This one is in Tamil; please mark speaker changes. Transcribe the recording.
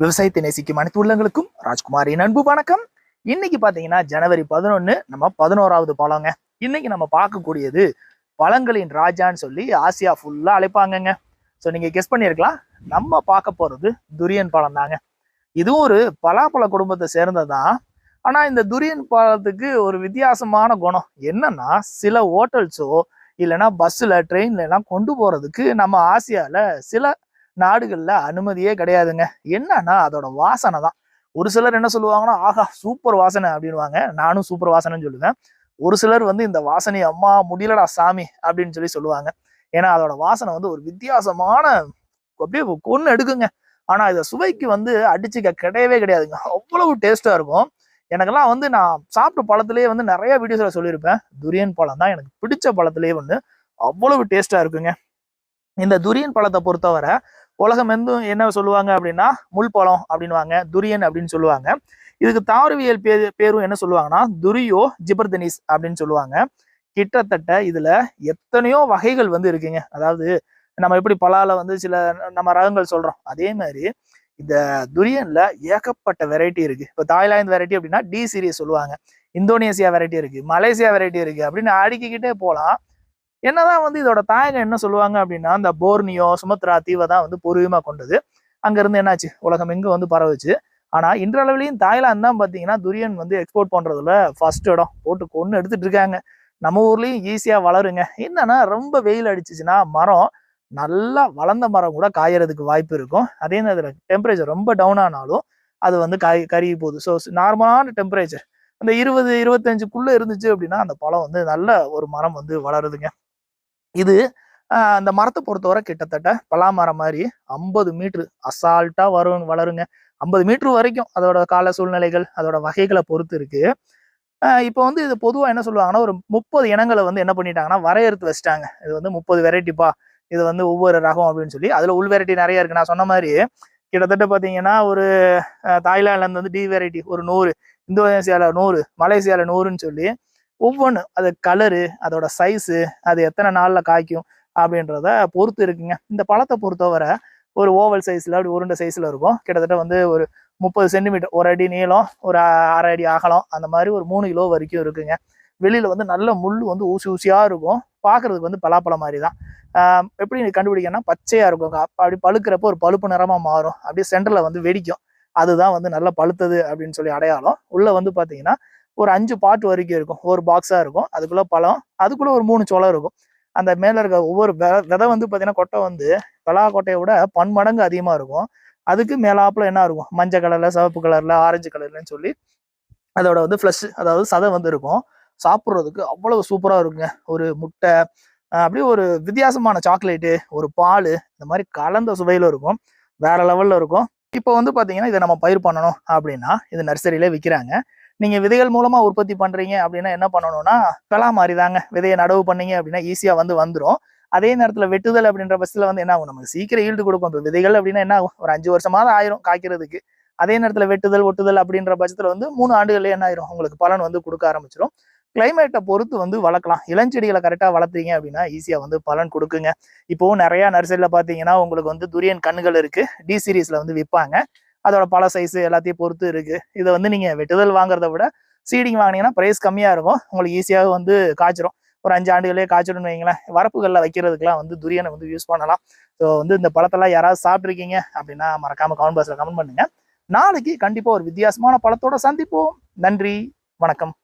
Speaker 1: விவசாயத்தை நேசிக்கும் அனைத்து உள்ளங்களுக்கும் ராஜ்குமாரின் அன்பு வணக்கம். இன்னைக்கு பாத்தீங்கன்னா ஜனவரி பதினொன்னு நம்ம பதினோராவது பழங்க இன்னைக்கு நம்ம பார்க்கக்கூடியது பழங்களின் ராஜான்னு சொல்லி ஆசியா ஃபுல்லா அழைப்பாங்கங்க. ஸோ நீங்க கெஸ் பண்ணியிருக்கலாம் நம்ம பார்க்க போறது துரியன் பழம் தாங்க. இதுவும் ஒரு பலாப்பழ குடும்பத்தை சேர்ந்ததுதான் ஆனா இந்த துரியன் பழத்துக்கு ஒரு வித்தியாசமான குணம் என்னன்னா சில ஹோட்டல்ஸோ இல்லைன்னா பஸ்ஸில் ட்ரெயின்ல எல்லாம் கொண்டு போறதுக்கு நம்ம ஆசியாவில் சில நாடுகளில் அனுமதியே கிடையாதுங்க. என்னன்னா அதோட வாசனை தான். ஒரு சிலர் என்ன சொல்லுவாங்கன்னா ஆஹா சூப்பர் வாசனை அப்படின்வாங்க நானும் சூப்பர் வாசனைன்னு சொல்லுவேன். ஒரு சிலர் வந்து இந்த வாசனை அம்மா முடியலடா சாமி அப்படின்னு சொல்லி சொல்லுவாங்க. ஏன்னா அதோட வாசனை வந்து ஒரு வித்தியாசமான அப்படியே கொன்று எடுக்குங்க. ஆனால் இதை சுவைக்கு வந்து அடிச்சுக்க கிடையவே கிடையாதுங்க. அவ்வளவு டேஸ்ட்டாக இருக்கும். எனக்கெல்லாம் வந்து நான் சாப்பிட்ட பழத்திலேயே வந்து நிறைய வீடியோஸில் சொல்லியிருப்பேன். துரியன் பழம் தான் எனக்கு பிடிச்ச பழத்திலேயே வந்து அவ்வளவு டேஸ்ட்டாக இருக்குங்க. இந்த துரியன் பழத்தை பொறுத்தவரை உலகம் எந்தும் என்ன சொல்லுவாங்க அப்படின்னா முள்பழம் அப்படின்வாங்க துரியன் அப்படின்னு சொல்லுவாங்க. இதுக்கு தாவரவியல் பேர் பேரும் என்ன சொல்லுவாங்கன்னா துரியோ ஜிபர்தனிஸ் அப்படின்னு சொல்லுவாங்க. கிட்டத்தட்ட இதுல எத்தனையோ வகைகள் வந்து இருக்குங்க. அதாவது நம்ம எப்படி பலால வந்து சில நம்ம ரகங்கள் சொல்றோம். அதே மாதிரி இந்த துரியன்ல ஏகப்பட்ட வெரைட்டி இருக்கு. இப்போ தாய்லாந்து வெரைட்டி அப்படின்னா டி சீரியஸ் சொல்லுவாங்க. இந்தோனேசியா வெரைட்டி இருக்கு. மலேசியா வெரைட்டி இருக்கு அப்படின்னு அடுக்கிக்கிட்டே போகலாம் என்னதான் வந்து இதோட தாயகம் என்ன சொல்லுவாங்க அப்படின்னா அந்த போர்னியோ சுமத்ரா தீவை தான் வந்து பூர்வீகமாக கொண்டது. அங்கேருந்து என்னாச்சு? உலகம் எங்கும் வந்து பரவுச்சு. ஆனால் இன்றளவிலையும் தாய்லாந்து தான் பார்த்தீங்கன்னா துரியன் வந்து எக்ஸ்போர்ட் பண்ணுறதுல ஃபர்ஸ்ட் இடம். போட்டு கொண்டு எடுத்துட்டு இருக்காங்க. நம்ம ஊர்லேயும் ஈஸியாக வளருங்க. என்னன்னா ரொம்ப வெயில் அடிச்சுச்சுன்னா மரம் நல்லா வளர்ந்த மரம் கூட காயறதுக்கு வாய்ப்பு இருக்கும். அதே நேரத்தில் டெம்பரேச்சர் ரொம்ப டவுன் ஆனாலும் அது வந்து காய் கருகி போகுது. ஸோ நார்மலான டெம்பரேச்சர் அந்த இருபது இருபத்தஞ்சுக்குள்ளே இருந்துச்சு அப்படின்னா அந்த பழம் வந்து நல்ல ஒரு மரம் வந்து வளருதுங்க. இது அந்த மரத்தை பொறுத்தவரை கிட்டத்தட்ட பலாமரம் மாதிரி ஐம்பது மீட்ரு அசால்ட்டாக வரும் வளருங்க. ஐம்பது மீட்ரு வரைக்கும் அதோட கால சூழ்நிலைகள் அதோட வகைகளை பொறுத்து இருக்கு. இப்போ வந்து இது பொதுவாக என்ன சொல்லுவாங்கன்னா ஒரு முப்பது இனங்களை வந்து என்ன பண்ணிட்டாங்கன்னா வரையறுத்து வச்சுட்டாங்க. இது வந்து முப்பது வெரைட்டிப்பா இது வந்து ஒவ்வொரு ரகம் அப்படின்னு சொல்லி அதில் உள் வெரைட்டி நிறைய இருக்கு. நான் சொன்ன மாதிரி கிட்டத்தட்ட பார்த்தீங்கன்னா ஒரு அஹ், இருந்து வந்து டி வெரைட்டி ஒரு நூறு இந்தோனேசியாவில் நூறு மலேசியாவில் நூறுன்னு சொல்லி ஒவ்வொன்று அது கலரு அதோட சைஸு அது எத்தனை நாளில் காய்க்கும் அப்படின்றத பொறுத்து இருக்குங்க. இந்த பழத்தை பொறுத்தவரை ஒரு ஓவல் சைஸில் அப்படி உருண்டை சைஸில் இருக்கும். கிட்டத்தட்ட வந்து ஒரு முப்பது சென்டிமீட்டர் ஒரு அடி நீளம் ஒரு அரை அடி அகலம் அந்த மாதிரி ஒரு மூணு கிலோ வரைக்கும் இருக்குங்க. வெளியில் வந்து நல்ல முள் வந்து ஊசி ஊசியாக இருக்கும். பார்க்குறதுக்கு வந்து பலாப்பழம் மாதிரி தான். எப்படி நீ கண்டுபிடிக்கணும்னா பச்சையாக இருக்கும். அப்படி பழுக்கிறப்போ ஒரு பழுப்பு நிறமாக மாறும். அப்படியே சென்டரில் வந்து வெடிக்கும். அதுதான் வந்து நல்லா பழுத்தது அப்படின்னு சொல்லி அடையாளம். உள்ளே வந்து பார்த்தீங்கன்னா ஒரு அஞ்சு பாட்டு வரைக்கும் இருக்கும். ஒரு பாக்ஸா இருக்கும். அதுக்குள்ள பழம் அதுக்குள்ள ஒரு மூணு சொலம் இருக்கும். அந்த மேல இருக்க ஒவ்வொரு வெ- விதை வந்து பாத்தீங்கன்னா கொட்டை வந்து பலா கொட்டையை விட பன்மடங்கு அதிகமா இருக்கும். அதுக்கு மேலாப்புல என்ன இருக்கும்? மஞ்சள் கலர்ல சிவப்பு கலர்ல ஆரஞ்சு கலர்லன்னு சொல்லி அதோட வந்து ஃப்ளஷ் அதாவது சதை வந்து இருக்கும். சாப்பிட்றதுக்கு அவ்வளவு சூப்பரா இருக்குங்க. ஒரு முட்டை அப்படியே ஒரு வித்தியாசமான சாக்லேட்டு ஒரு பால் இந்த மாதிரி கலந்த சுவையில இருக்கும். வேற லெவல்ல இருக்கும். இப்போ வந்து பாத்தீங்கன்னா இதை நம்ம பயிர் பண்ணணும் அப்படின்னா இது நர்சரியில விற்கிறாங்க நீங்கள் விதைகள் மூலமாக உற்பத்தி பண்ணுறீங்க அப்படின்னா என்ன பண்ணணும்னா பலா மாதிரி தாங்க விதையை நடவு பண்ணீங்க அப்படின்னா ஈஸியாக வந்து வந்துடும் அதே நேரத்தில் வெட்டுதல் அப்படின்ற பஸ்ஸில் வந்து என்ன ஆகும்? நமக்கு சீக்கிரம் ஈல்டு கொடுக்கும். இப்போ விதைகள் அப்படின்னா என்ன ஆகும்? ஒரு அஞ்சு வருஷமாவது ஆயிரும் காய்க்கிறதுக்கு. அதே நேரத்தில் வெட்டுதல் ஒட்டுதல் அப்படின்ற பட்சத்தில் வந்து மூணு ஆண்டுகள்ல என்ன ஆயிரும்? உங்களுக்கு பலன் வந்து கொடுக்க ஆரம்பிச்சிடும் கிளைமேட்டை பொறுத்து வந்து வளர்க்கலாம். இளஞ்செடிகளை கரெக்டாக வளர்த்தீங்க அப்படின்னா ஈஸியாக வந்து பலன் கொடுக்குங்க. இப்போவும் நிறையா நர்சரியில் பார்த்தீங்கன்னா உங்களுக்கு வந்து துரியன் கண்ணுகள் இருக்குது டி சீரீஸில் வந்து விற்பாங்க அதோட பல சைஸ் எல்லாத்தையும் பொறுத்து இருக்கு. இதை வந்து நீங்கள் வெட்டுதல் வாங்குறத விட சீடிங் வாங்கினீங்கன்னா ப்ரைஸ் கம்மியாக இருக்கும். உங்களுக்கு ஈஸியாக வந்து காய்ச்சிரும். ஒரு அஞ்சு ஆண்டுகளே காய்ச்சிடும்னு வைங்களேன். வரப்புகளில் வைக்கிறதுக்குலாம் வந்து துரியனை வந்து யூஸ் பண்ணலாம். ஸோ வந்து இந்த பழத்தெல்லாம் யாராவது சாப்பிட்ருக்கீங்க அப்படின்னா மறக்காம கமெண்ட் பாக்ஸில் கமெண்ட் பண்ணுங்க. நாளைக்கு கண்டிப்பாக ஒரு வித்தியாசமான பழத்தோட சந்திப்போம். நன்றி. வணக்கம்.